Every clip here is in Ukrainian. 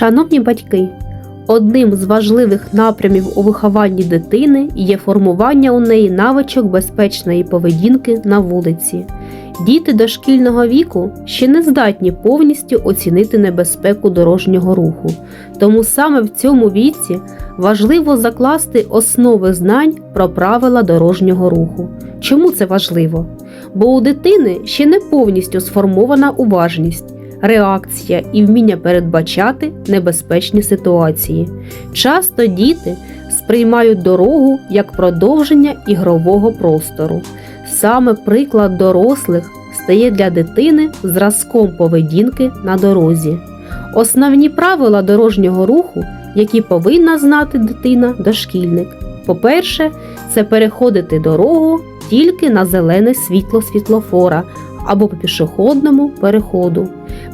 Шановні батьки, одним з важливих напрямів у вихованні дитини є формування у неї навичок безпечної поведінки на вулиці. Діти дошкільного віку ще не здатні повністю оцінити небезпеку дорожнього руху, тому саме в цьому віці важливо закласти основи знань про правила дорожнього руху. Чому це важливо? Бо у дитини ще не повністю сформована уважність реакція і вміння передбачати небезпечні ситуації. Часто діти сприймають дорогу як продовження ігрового простору. Саме приклад дорослих стає для дитини зразком поведінки на дорозі. Основні правила дорожнього руху, які повинна знати дитина-дошкільник. По-перше, це переходити дорогу тільки на зелене світло світлофора або по пішохідному переходу.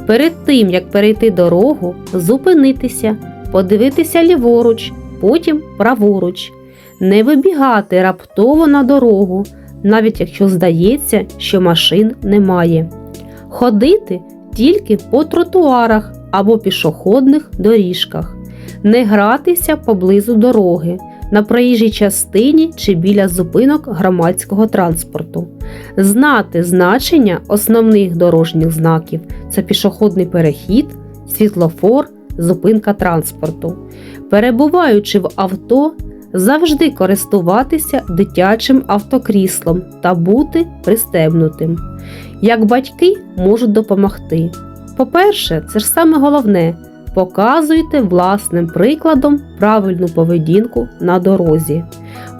Перед тим, як перейти дорогу, зупинитися, подивитися ліворуч, потім праворуч, не вибігати раптово на дорогу, навіть якщо здається, що машин немає. Ходити тільки по тротуарах або пішохідних доріжках, не гратися поблизу дороги, на проїжджій частині чи біля зупинок громадського транспорту, знати значення основних дорожніх знаків це пішохідний перехід, світлофор, зупинка транспорту. Перебуваючи в авто, завжди користуватися дитячим автокріслом та бути пристебнутим. Як батьки можуть допомогти. По-перше, це ж саме головне показуйте власним прикладом правильну поведінку на дорозі.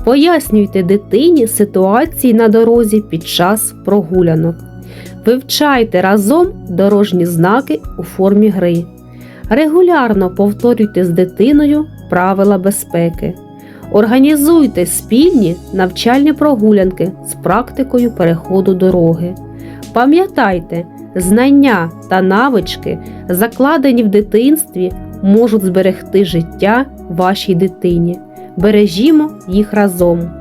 Пояснюйте дитині ситуації на дорозі під час прогулянок. Вивчайте разом дорожні знаки у формі гри. Регулярно повторюйте з дитиною правила безпеки. Організуйте спільні навчальні прогулянки з практикою переходу дороги. Пам'ятайте, знання та навички, закладені в дитинстві, можуть зберегти життя вашій дитині. Бережімо їх разом.